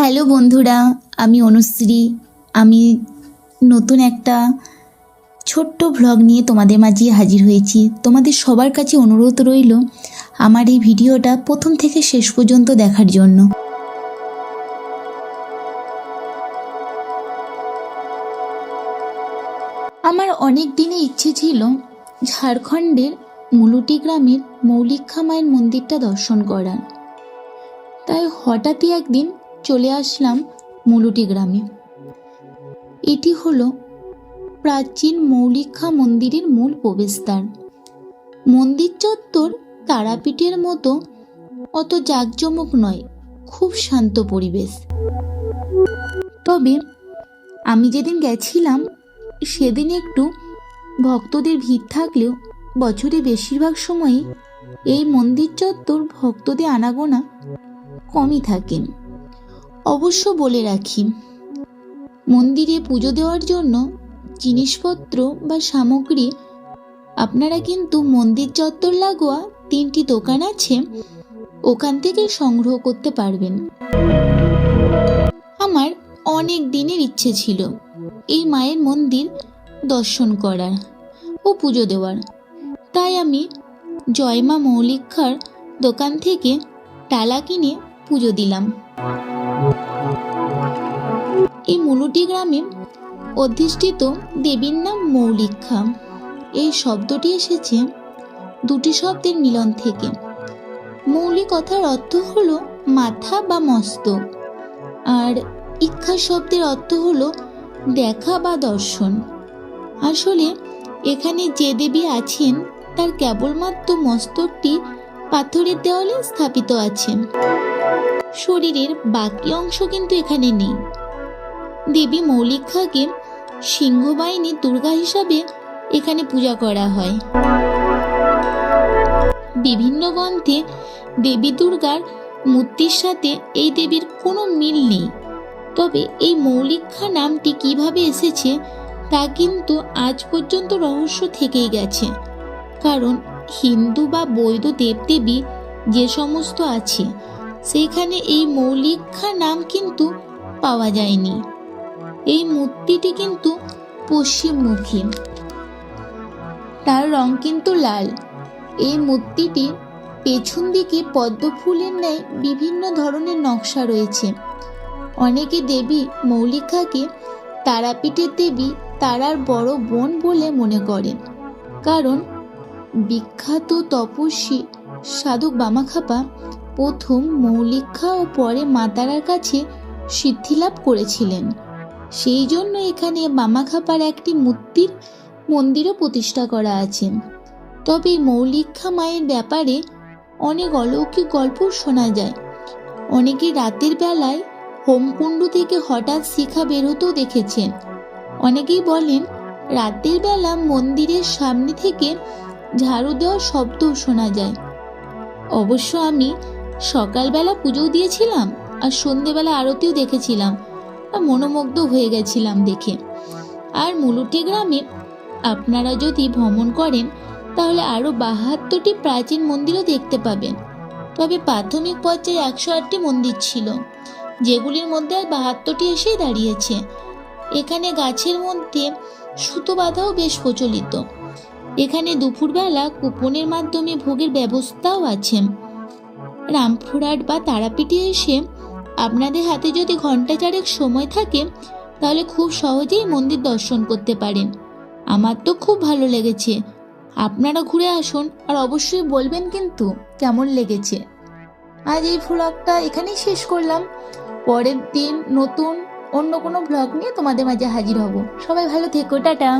Hello বন্ধুরা, আমি অনুশ্রী। আমি নতুন একটা ছোট্ট ভ্লগ নিয়ে তোমাদের মাঝে হাজির হয়েছি। তোমাদের সবার কাছে অনুরোধ রইল আমার এই ভিডিওটা প্রথম থেকে শেষ পর্যন্ত দেখার জন্য। আমার অনেক দিনে ইচ্ছে ছিল ঝাড়খণ্ডের মুলুটি গ্রামের মৌলিক্ষা মায়ের মন্দিরটা দর্শন করার। তাই হঠাৎই একদিন চলে আসলাম মুলুটি গ্রামে। এটি হলো প্রাচীন মৌলিক্ষা মন্দিরের মূল প্রবেশদ্বার। মন্দির চত্বর তারাপীঠের মতো অত জাঁকজমক নয়, খুব শান্ত পরিবেশ। তবে আমি যেদিন গেছিলাম, সেদিন একটু ভক্তদের ভিড় থাকলেও বছরে বেশিরভাগ সময়ই এই মন্দির চত্বর ভক্তদের আনাগোনা কমই থাকেন। অবশ্য বলে রাখি, মন্দিরে পুজো দেওয়ার জন্য জিনিসপত্র বা সামগ্রী, আপনারা কিন্তু মন্দির চত্বর লাগোয়া তিনটি দোকান আছে, ওখান থেকে সংগ্রহ করতে পারবেন। আমার অনেক দিনের ইচ্ছে ছিল এই মায়ের মন্দির দর্শন করার ও পুজো দেওয়ার। তাই আমি জয়মা মৌলিক্ষার দোকান থেকে টালা কিনে পুজো দিলাম। এই মুলুটি গ্রামে অধিষ্ঠিত দেবীর নাম মৌলিক্ষা এই শব্দটি এসেছে দুটি শব্দের মিলন থেকে। মৌলিক কথার অর্থ হলো মাথা বা মস্তক আর ইক্ষা শব্দের অর্থ হলো দেখা বা দর্শন। আসলে এখানে যে দেবী আছেন, তার কেবলমাত্র মস্তকটি পাথরের দেওয়ালে স্থাপিত আছে। শরীরের বাকি অংশ কিন্তু এখানে নেই। দেবী মৌলিক্ষাকে সিংহবাহিনী দুর্গা হিসাবে এখানে পূজা করা হয়। বিভিন্ন গ্রন্থে দেবী দুর্গার মূর্তির সাথে এই দেবীর কোনো মিল নেই। তবে এই মৌলিক্ষা নামটি কীভাবে এসেছে তা কিন্তু আজ পর্যন্ত রহস্য থেকেই গেছে। কারণ হিন্দু বা বৈধ দেবদেবী যে সমস্ত আছে সেইখানে এই মৌলিক্ষা নাম কিন্তু পাওয়া যায়নি। এই মূর্তিটি কিন্তু পশ্চিমমুখী। তার রং কিন্তু লাল। এই মূর্তিটির পেছন দিকে পদ্ম ফুলের ন্যায় বিভিন্ন ধরনের নকশা রয়েছে। অনেকে দেবী মৌলিকাকে তারাপীঠের দেবী তারার বড় বোন বলে মনে করেন। কারণ বিখ্যাত তপস্বী সাধক বামাখাপা প্রথম মৌলিক্ষা ও পরে মাতারার কাছে সিদ্ধিলাভ করেছিলেন। সেই জন্য এখানে বামাখাপার একটি মূর্তির মন্দিরও প্রতিষ্ঠা করা আছে। তবে মৌলিক্ষা মায়ের ব্যাপারে অনেক অলৌকিক গল্প শোনা যায়। অনেকে রাতের বেলায় হোমকুণ্ড থেকে হঠাৎ শিখা বেরোতেও দেখেছেন। অনেকেই বলেন, রাতের বেলা মন্দিরের সামনে থেকে ঝাড়ু দেওয়ার শব্দও শোনা যায়। অবশ্য আমি সকালবেলা পুজোও দিয়েছিলাম আর সন্ধেবেলা আরতিও দেখেছিলাম আর মনোমুগ্ধ হয়ে গেছিলাম দেখে। আর মুলুটি গ্রামে আপনারা যদি ভ্রমণ করেন, তাহলে আরও বাহাত্তরটি প্রাচীন মন্দিরও দেখতে পাবেন। তবে প্রাথমিক পর্যায়ে একশো আটটি মন্দির ছিল, যেগুলির মধ্যে আর বাহাত্তরটি এসেই দাঁড়িয়েছে। এখানে গাছের মধ্যে সুতো বাঁধাও বেশ প্রচলিত। এখানে দুপুরবেলা কুপনের মাধ্যমে ভোগের ব্যবস্থাও আছে। রামপুরহাট বা তারাপীঠে এসে আপনাদের হাতে যদি ঘণ্টা চারেক সময় থাকে, তাহলে খুব সহজেই মন্দির দর্শন করতে পারেন। আমার তো খুব ভালো লেগেছে। আপনারা ঘুরে আসুন আর অবশ্যই বলবেন কিন্তু কেমন লেগেছে। আজ এই ভ্লগটা এখানেই শেষ করলাম। পরের দিন নতুন অন্য কোনো ভ্লগ নিয়ে তোমাদের মাঝে হাজির হব। সবাই ভালো থেকো, টাটা।